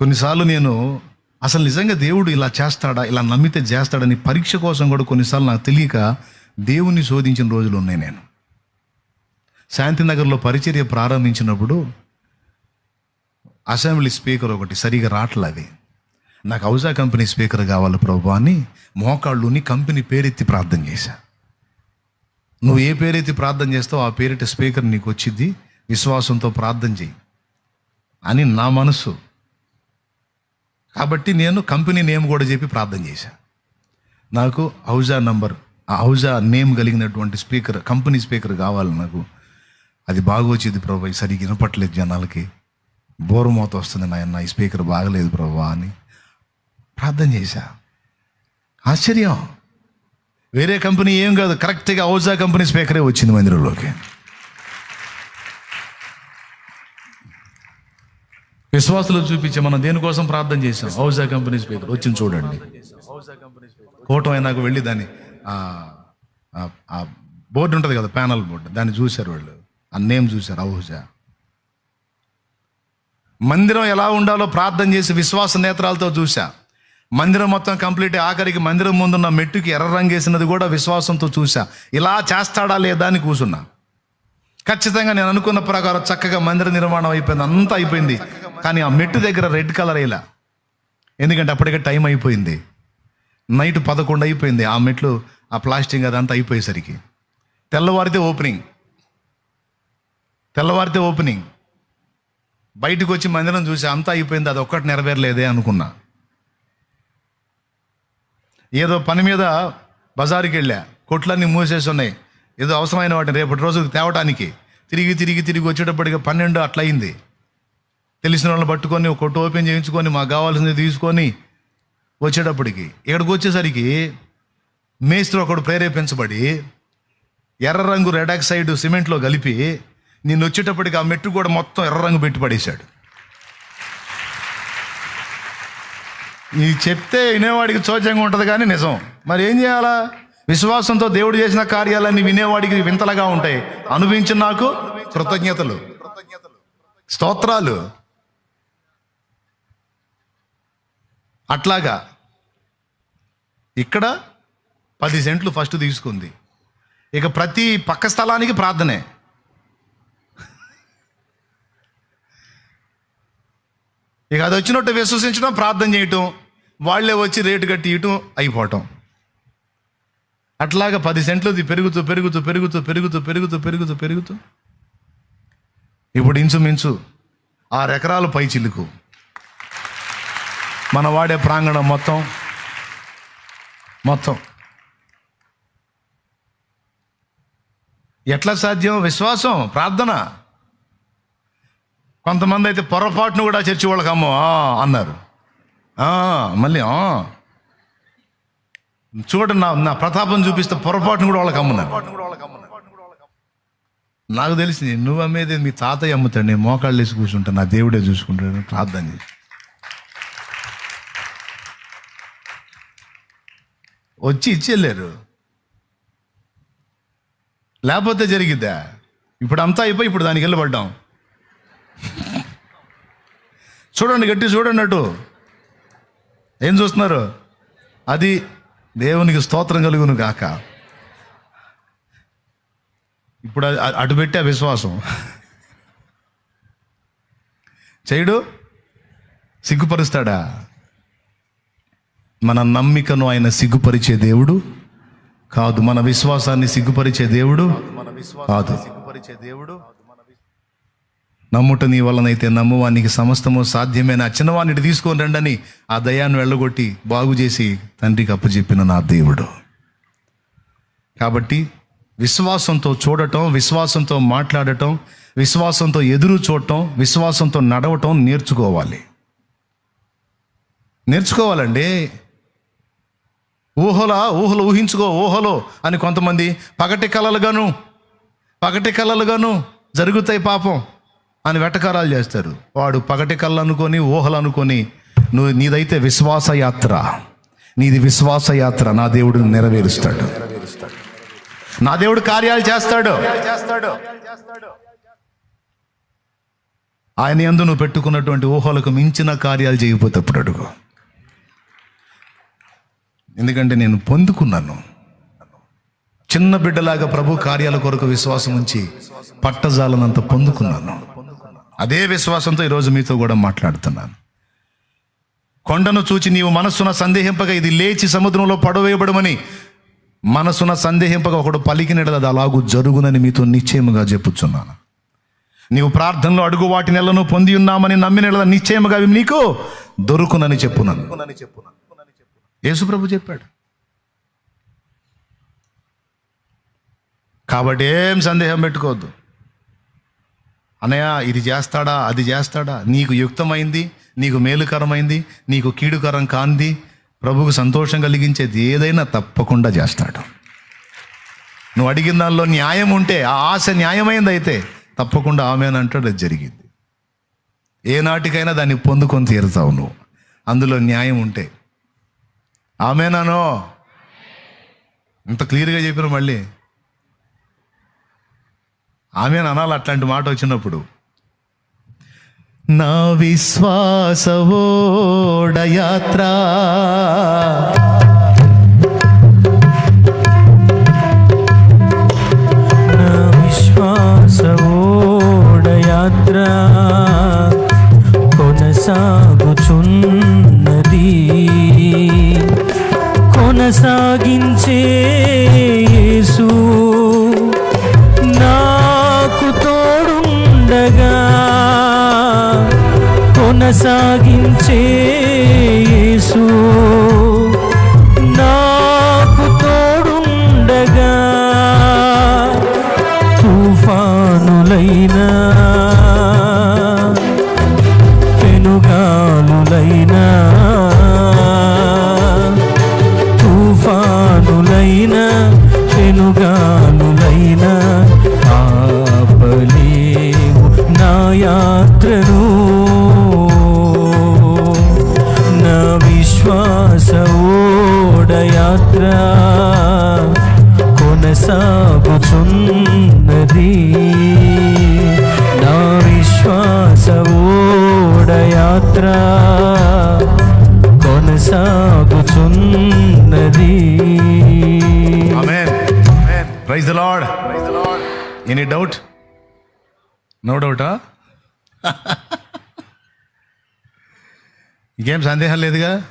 కొన్నిసార్లు నేను అసలు నిజంగా దేవుడు ఇలా చేస్తాడా ఇలా నమ్మితే చేస్తాడని పరీక్ష కోసం కూడా కొన్నిసార్లు నాకు తెలియక దేవుణ్ణి శోధించిన రోజులు ఉన్నాయి నేను. శాంతినగర్లో పరిచర్య ప్రారంభించినప్పుడు అసెంబ్లీ స్పీకర్ ఒకటి సరిగా రావట్లేదు అది. నాకు హౌజా కంపెనీ స్పీకర్ కావాలి ప్రభు అని మోకాళ్ళుని కంపెనీ పేరెత్తి ప్రార్థన చేశా. నువ్వు ఏ పేరెత్తి ప్రార్థన చేస్తావో ఆ పేరిట స్పీకర్ నీకు వచ్చింది విశ్వాసంతో ప్రార్థన చేయి. అని నా మనసు కాబట్టి నేను కంపెనీ నేమ్ కూడా చెప్పి ప్రార్థన చేశాను నాకు హౌజా నంబర్ ఆ హౌజా నేమ్ కలిగినటువంటి స్పీకర్ కంపెనీ స్పీకర్ కావాలి నాకు. అది బాగోచ్చేది వచ్చింది సరిగ్గా వినపట్లేదు జనాలకి. బోరుమోత వస్తుంది నాయన ఈ స్పీకర్ బాగలేదు ప్రభా అని ప్రార్థన చేశా. ఆశ్చర్యం. వేరే కంపెనీ ఏం కాదు కరెక్ట్గా హౌజా కంపెనీ స్పీకరే వచ్చింది మందిరంలోకి విశ్వాసులు చూపించి మనం దేనికోసం ప్రార్థన చేసాం హౌజా కంపెనీ స్పీకర్ వచ్చింది చూడండి. కోటం నాకు వెళ్ళి దాన్ని ఆ- బోర్డు ఉంటుంది కదా ప్యానల్ బోర్డు దాన్ని చూశారు వాళ్ళు. ఆ నేమ్ చూశారు హౌజా మందిరం ఎలా ఉండాలో ప్రార్థన చేసి విశ్వాస నేత్రాలతో చూశా. మందిరం మొత్తం కంప్లీట్ ఆఖరికి మందిరం ముందున్న మెట్టుకి ఎర్ర రంగేసినది కూడా విశ్వాసంతో చూశా. ఇలా చేస్తాడా లేదా అని కూర్చున్నా ఖచ్చితంగా నేను అనుకున్న ప్రకారం చక్కగా మందిర నిర్మాణం అయిపోయింది అంతా అయిపోయింది. కానీ ఆ మెట్టు దగ్గర రెడ్ కలర్ వేయలా ఎందుకంటే అప్పటికే టైం అయిపోయింది. నైట్ పదకొండు అయిపోయింది. ఆ మెట్లు ఆ ప్లాస్టింగ్ అదంతా అయిపోయేసరికి. తెల్లవారితే ఓపెనింగ్. తెల్లవారితే ఓపెనింగ్. బయటకు వచ్చి మందిరం చూసి అంతా అయిపోయింది అది ఒక్కటి నెరవేరలేదే అనుకున్నా. ఏదో పని మీద బజారుకి వెళ్ళా. కొట్లన్నీ మూసేసి ఉన్నాయి ఏదో అవసరమైన వాటిని రేపటి రోజుకి తేవటానికి. తిరిగి తిరిగి తిరిగి వచ్చేటప్పటికి పన్నెండు అట్లయింది. తెలిసిన వాళ్ళని పట్టుకొని ఒక కొట్టు ఓపెన్ చేయించుకొని మాకు కావాల్సింది తీసుకొని వచ్చేటప్పటికి ఇక్కడికి వచ్చేసరికి మేస్త్రి ఒకడు ప్రేరేపించబడి ఎర్ర రంగు రెడ్ ఆక్సైడ్ సిమెంట్లో కలిపి నేను వచ్చేటప్పటికి ఆ మెట్టు కూడా మొత్తం ఎర్ర రంగు పెట్టి పడేశాడు. ఇది చెప్తే వినేవాడికి చోచంగా ఉంటుంది కానీ నిజం. మరి ఏం చేయాలా? విశ్వాసంతో దేవుడు చేసిన కార్యాలన్నీ వినేవాడికి వింతలుగా ఉంటాయి. అనుభవించిన నాకు కృతజ్ఞతలు. స్తోత్రాలు. అట్లాగా ఇక్కడ పది సెంట్లు ఫస్ట్ తీసుకుంది. ఇక ప్రతి పక్క స్థలానికి ప్రార్థనే. ఇక అది వచ్చినట్టు విశ్వసించడం ప్రార్థన చేయటం వాళ్ళే వచ్చి రేటు కట్టి అయిపోవటం. అట్లాగా పది సెంట్లు ఇది పెరుగుతూ పెరుగుతూ పెరుగుతూ పెరుగుతూ పెరుగుతూ పెరుగుతూ పెరుగుతూ. ఇప్పుడు ఇంచుమించు ఆరు ఎకరాలు పై చిలుకు. మన వాడే ప్రాంగణం మొత్తం. మొత్తం. ఎట్లా సాధ్యం? విశ్వాసం ప్రార్థన. కొంతమంది అయితే పొరపాటును కూడా చర్చి వాళ్ళకి అమ్మో అన్నారు. మళ్ళీ చూడండి నా నా ప్రతాపం చూపిస్తే పొరపాటును కూడా వాళ్ళకి అమ్మున్నారు. నాకు తెలిసింది నువ్వు అమ్మేది మీ తాతయ్య అమ్ముతాడు నేను మోకాళ్ళు వేసి కూర్చుంటాను నా దేవుడే చూసుకుంటాడు ప్రార్థన చేసి వచ్చి ఇచ్చేళ్ళారు లేకపోతే జరిగిద్దా? ఇప్పుడు అంతా అయిపోయి ఇప్పుడు దానికి వెళ్ళబడ్డాం చూడండి గట్టి చూడండి అటు. ఏం చూస్తున్నారు? అది దేవునికి స్తోత్రం కలుగును గాక. ఇప్పుడు అటు పెట్టే విశ్వాసం. చేయడు సిగ్గుపరుస్తాడా? మన నమ్మికను ఆయన సిగ్గుపరిచే దేవుడు కాదు మన విశ్వాసాన్ని సిగ్గుపరిచే దేవుడు మన కాదు. సిగ్గుపరిచే దేవుడు నమ్ముట నీ వలనైతే నమ్మువానికి సమస్తము సాధ్యమైన ఆ తీసుకొని రండని ఆ దయాన్ని వెళ్ళగొట్టి బాగు చేసి తండ్రికి అప్పచెప్పిన నా దేవుడు. కాబట్టి విశ్వాసంతో చూడటం విశ్వాసంతో మాట్లాడటం విశ్వాసంతో ఎదురు చూడటం విశ్వాసంతో నడవటం నేర్చుకోవాలి. నేర్చుకోవాలండి. ఊహలా ఊహలు ఊహించుకో ఊహలో అని కొంతమంది పగటి కలలుగాను పగటి కలలుగాను జరుగుతాయి పాపం అని వెటకారాలు చేస్తారు. వాడు పగటి కళ్ళు అనుకొని ఊహలు అనుకొని నువ్వు నీదైతే విశ్వాసయాత్ర. నీది విశ్వాస యాత్ర నా దేవుడు నెరవేరుస్తాడు. నా దేవుడు కార్యాలు చేస్తాడు. చేస్తాడు ఆయన ఎందు నువ్వు పెట్టుకున్నటువంటి ఊహలకు మించిన కార్యాలు చేయకపోతే అప్పుడు అడుగు? ఎందుకంటే నేను పొందుకున్నాను. చిన్న బిడ్డలాగా ప్రభు కార్యాల కొరకు విశ్వాసం ఉంచి పట్టజాలనంత పొందుకున్నాను. అదే విశ్వాసంతో ఈరోజు మీతో కూడా మాట్లాడుతున్నాను. కొండను చూచి నీవు మనస్సున సందేహింపగా ఇది లేచి సముద్రంలో పడవేయబడమని మనసున సందేహింపగా ఒకడు పలికినది అది అలాగూ జరుగునని మీతో నిశ్చయముగా చెప్పుచున్నాను. నీవు ప్రార్థనలో అడుగు వాటి నెలను పొంది ఉన్నామని నమ్మిన నిశ్చయముగా అవి నీకు దొరుకునని చెప్పున్నాను యేసుప్రభు చెప్పాడు. కాబట్టి ఏం సందేహం పెట్టుకోవద్దు. అన్నయ్య ఇది చేస్తాడా? అది చేస్తాడా? నీకు యుక్తమైంది నీకు మేలుకరమైంది నీకు కీడుకరం కాంది ప్రభుకు సంతోషం కలిగించేది ఏదైనా తప్పకుండా చేస్తాడు. నువ్వు అడిగిన దానిలో న్యాయం ఉంటే ఆ ఆశ న్యాయమైంది అయితే తప్పకుండా ఆమెనంటాడు అది జరిగింది. ఏనాటికైనా దాన్ని పొందుకొని తీరుతావు నువ్వు. అందులో న్యాయం ఉంటే ఆమెనానో? ఇంత క్లియర్గా చెప్పిన మళ్ళీ. ఆమె అనాలి అట్లాంటి మాట వచ్చినప్పుడు. నా విశ్వాస ఓడయాత్ర. కొనసాగించే యేసు. నాకు తోడుండగా కొనసాగించే యేసు. యాత్ర కొనసాగుచున్నది. Praise the Lord any doubt no డౌటా ఇంకేం సందేహం లేదుగా?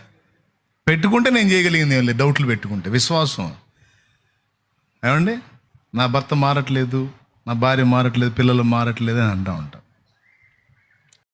పెట్టుకుంటే నేను చేయగలిగింది ఏం లేదు. డౌట్లు పెట్టుకుంటే. విశ్వాసం. ఏమండి? నా భర్త మారట్లేదు నా భార్య మారట్లేదు పిల్లలు మారట్లేదు అని అంటూ ఉంటాం.